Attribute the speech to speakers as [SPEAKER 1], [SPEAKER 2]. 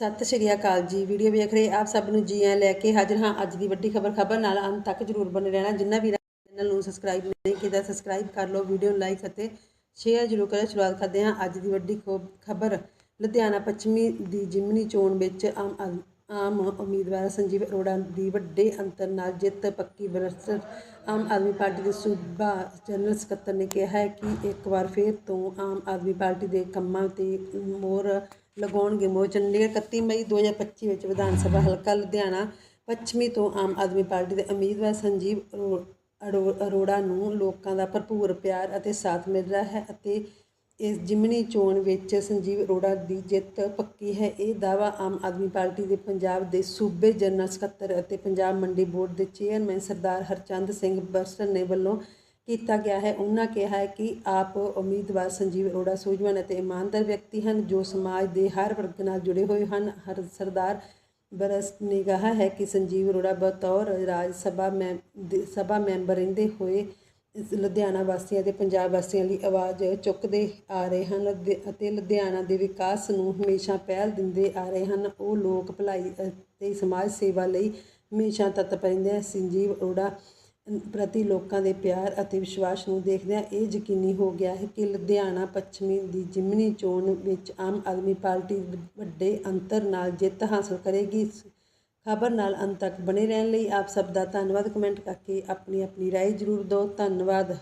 [SPEAKER 1] ਸਤਿ ਸ਼੍ਰੀ ਅਕਾਲ ਜੀ। ਵੀਡੀਓ ਵੇਖ ਰਹੇ ਆਪ ਸਭ ਨੂੰ ਜੀ ਆਇਆਂ ਲੈ ਕੇ ਹਾਜ਼ਰ ਹਾਂ ਅੱਜ ਦੀ ਵੱਡੀ ਖਬਰ। ਖਬਰ ਨਾਲ ਅੰਤ ਤੱਕ ਜਰੂਰ ਬਣੇ ਰਹਿਣਾ। ਜਿੰਨਾ ਵੀ ਚੈਨਲ ਨੂੰ ਸਬਸਕ੍ਰਾਈਬ ਨਹੀਂ ਕੀਤਾ ਸਬਸਕ੍ਰਾਈਬ ਕਰ ਲਓ, ਵੀਡੀਓ ਨੂੰ ਲਾਈਕ ਅਤੇ ਸ਼ੇਅਰ ਜਰੂਰ ਕਰੋ। ਸ਼ੁਰੂਆਤ ਕਰਦੇ ਹਾਂ ਅੱਜ ਦੀ ਵੱਡੀ ਖਬਰ। ਲੁਧਿਆਣਾ ਪੱਛਮੀ ਦੀ ਜਿਮਨੀ ਚੋਣ ਵਿੱਚ ਆਮ ਆਦ- ਆਮ ਉਮੀਦਵਾਰ ਸੰਜੀਵ ਅਰੋੜਾ ਦੀ ਵੱਡੇ ਅੰਤਰ ਨਾਲ ਜਿੱਤ ਪੱਕੀ ਬਰਸਰ ਆਮ ਆਦਮੀ ਪਾਰਟੀ ਦੇ ਸੂਬਾ ਜਨਰਲ ਸਕੱਤਰ ਨੇ ਕਿਹਾ ਹੈ ਕਿ ਇੱਕ ਵਾਰ ਫਿਰ ਤੋਂ ਆਮ ਆਦਮੀ ਪਾਰਟੀ ਦੇ ਕੰਮਾਂ ਤੇ ਮੋਰ ਲਗਾਉਣਗੇ ਮੋਹ ਚੰਡੀਗੜ੍ਹ 31 ਮਈ 2025 ਵਿੱਚ ਵਿਧਾਨ ਸਭਾ ਹਲਕਾ ਲੁਧਿਆਣਾ, ਪੱਛਮੀ ਤੋਂ ਆਮ ਆਦਮੀ ਪਾਰਟੀ ਦੇ ਉਮੀਦਵਾਰ ਸੰਜੀਵ ਅਰੋ- ਅਰੋ- ਅਰੋੜਾ ਨੂੰ ਲੋਕਾਂ ਦਾ ਭਰਪੂਰ ਪਿਆਰ ਅਤੇ ਸਾਥ ਮਿਲ ਰਿਹਾ ਹੈ ਅਤੇ ਇਸ ਜਿਮਨੀ ਚੋਣ ਵਿੱਚ ਸੰਜੀਵ ਅਰੋੜਾ ਦੀ ਜਿੱਤ ਪੱਕੀ ਹੈ। ਇਹ ਦਾਅਵਾ ਆਮ ਆਦਮੀ ਪਾਰਟੀ ਦੇ ਪੰਜਾਬ ਦੇ ਸੂਬੇ ਜਨਰਲ ਸਕੱਤਰ ਅਤੇ ਪੰਜਾਬ ਮੰਡੀ ਬੋਰਡ ਦੇ ਚੇਅਰਮੈਨ ਸਰਦਾਰ ਹਰਚੰਦ ਸਿੰਘ ਬਰਸਨ ਨੇ ਵੱਲੋਂ ਕੀਤਾ ਗਿਆ ਹੈ। ਉਹਨਾਂ ਕਿਹਾ ਹੈ ਕਿ ਆਪ ਉਮੀਦਵਾਰ ਸੰਜੀਵ ਅਰੋੜਾ ਸੂਝਵਾਨ ਅਤੇ ਇਮਾਨਦਾਰ ਵਿਅਕਤੀ ਹਨ, ਜੋ ਸਮਾਜ ਦੇ ਹਰ ਵਰਗ ਨਾਲ ਜੁੜੇ ਹੋਏ ਹਨ। ਹਰ ਸਰਦਾਰ ਬਰਸ ਨੇ ਕਿਹਾ ਹੈ ਕਿ ਸੰਜੀਵ ਅਰੋੜਾ ਬਤੌਰ ਰਾਜ ਸਭਾ ਮੈਂ ਸਭਾ ਮੈਂਬਰ ਰਹਿੰਦੇ ਹੋਏ ਲੁਧਿਆਣਾ ਵਾਸੀਆਂ ਤੇ ਪੰਜਾਬ ਵਾਸੀਆਂ ਲਈ ਆਵਾਜ਼ ਚੁੱਕਦੇ ਆ ਰਹੇ ਹਨ ਅਤੇ ਲੁਧਿਆਣਾ ਦੇ ਵਿਕਾਸ ਨੂੰ ਹਮੇਸ਼ਾ ਪਹਿਲ ਦਿੰਦੇ ਆ ਰਹੇ ਹਨ। ਉਹ ਲੋਕ ਭਲਾਈ ਅਤੇ ਸਮਾਜ ਸੇਵਾ ਲਈ ਹਮੇਸ਼ਾ ਤਤਪਰ ਰਹਿੰਦੇ ਸੰਜੀਵ ਅਰੋੜਾ ਪ੍ਰਤੀ ਲੋਕਾਂ ਦੇ ਪਿਆਰ ਅਤੇ ਵਿਸ਼ਵਾਸ ਨੂੰ ਦੇਖਦਿਆਂ ਇਹ ਯਕੀਨੀ ਹੋ ਗਿਆ ਹੈ ਕਿ ਲੁਧਿਆਣਾ ਪੱਛਮੀ ਦੀ ਜਿਮਨੀ ਚੋਣ ਵਿੱਚ ਆਮ ਆਦਮੀ ਪਾਰਟੀ ਵੱਡੇ ਅੰਤਰ ਨਾਲ ਜਿੱਤ ਹਾਸਲ ਕਰੇਗੀ ਖਬਰ ਨਾਲ ਅੰਤ ਤੱਕ ਬਣੇ ਰਹਿਣ ਲਈ ਆਪ ਸਭ ਦਾ ਧੰਨਵਾਦ ਕਮੈਂਟ ਕਰਕੇ ਆਪਣੀ ਆਪਣੀ رائے ਜ਼ਰੂਰ ਦਿਓ ਧੰਨਵਾਦ